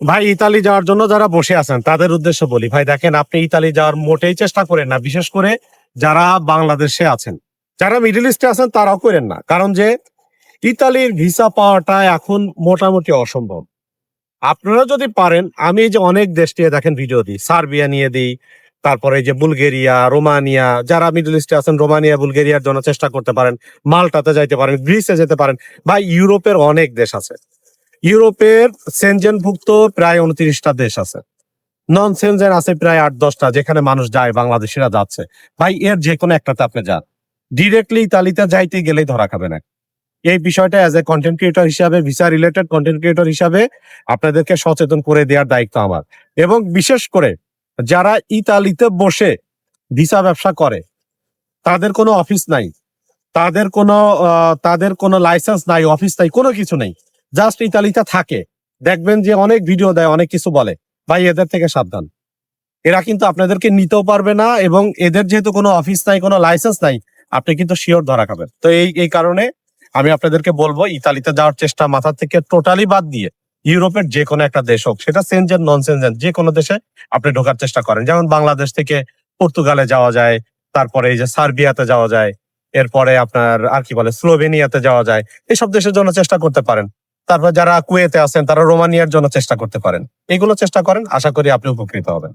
ভাই, ইতালি যাওয়ার জন্য যারা বসে আছেন, তাদের উদ্দেশ্য বলি। ভাই, দেখেন, আপনি ইতালি যাওয়ার মোটেই চেষ্টা করেন না, বিশেষ করে যারা বাংলাদেশে আছেন। যারা মিডল ইস্টে আছেন, তারাও করেন না। কারণ যে, ইতালির ভিসা পাওয়াটা এখন মোটামুটি অসম্ভব। আপনারা যদি পারেন, আমি যে অনেক দেশ নিয়ে দেখেন ভিডিও দিই। সার্বিয়া নিয়ে দিই, তারপরে যে বুলগেরিয়া, রোমানিয়া, যারা মিডল ইস্টে আছেন, রোমানিয়া, বুলগেরিয়ার জন্য চেষ্টা করতে পারেন, মাল্টাতে যাইতে পারেন, গ্রিসে যেতে পারেন। বা ইউরোপের অনেক দেশ আছে। ইউরোপের সেনজেনভুক্ত প্রায় উনত্রিশটা দেশ আছে। নন সেনজেন আছে প্রায় আট, দশটা, যেখানে মানুষ যায়, বাংলাদেশিরা যাচ্ছে। ভাই, এর যে কোনো একটাতে আপনি যান। ডিরেক্টলি ইতালিতে যাইতে গেলেই ধরা খাবে না এই বিষয়টা অ্যাজ এ কন্টেন্ট ক্রিয়েটর হিসাবে ভিসা রিলেটেড কন্টেন্ট ক্রিয়েটর হিসাবে আপনাদেরকে সচেতন করে দেওয়ার দায়িত্ব আমার। এবং বিশেষ করে যারা ইতালিতে বসে ভিসা ব্যবসা করে, তাদের কোনো অফিস নাই। তাদের কোনো তাদের কোনো লাইসেন্স নাই অফিস নাই, কোনো কিছু নেই। জাস্ট ইতালিতে থাকে। দেখবেন যে অনেক ভিডিও দেয়, অনেক কিছু বলে। ভাই, এদের থেকে সাবধান। এরা কিন্তু আপনাদেরকে নিতেও পারবে না এবং এদের যেহেতু কোনো অফিস নাই, কোনো লাইসেন্স নাই, আপনি কিন্তু শিওর ধরা খাবেন। তো এই এই কারণে আমি আপনাদেরকে বলব ইতালিতে যাওয়ার চেষ্টা মাথা থেকে টোটালি বাদ দিয়ে ইউরোপের যে কোনো একটা দেশ হোক, সেটা সেনজেন নন সেনজেন যে কোনো দেশে আপনি ঢোকার চেষ্টা করেন। যেমন বাংলাদেশ থেকে পর্তুগালে যাওয়া যায়, তারপরে এই যে সার্বিয়াতে যাওয়া যায়, এরপরে আপনার আর কি বলে স্লোভেনিয়াতে যাওয়া যায়, এসব দেশের জন্য চেষ্টা করতে পারেন। তারপর যারা কুয়েতে আছেন, তারা রোমানিয়ার জন্য চেষ্টা করতে পারেন। এগুলো চেষ্টা করেন, আশা করি আপনি উপকৃত হবেন।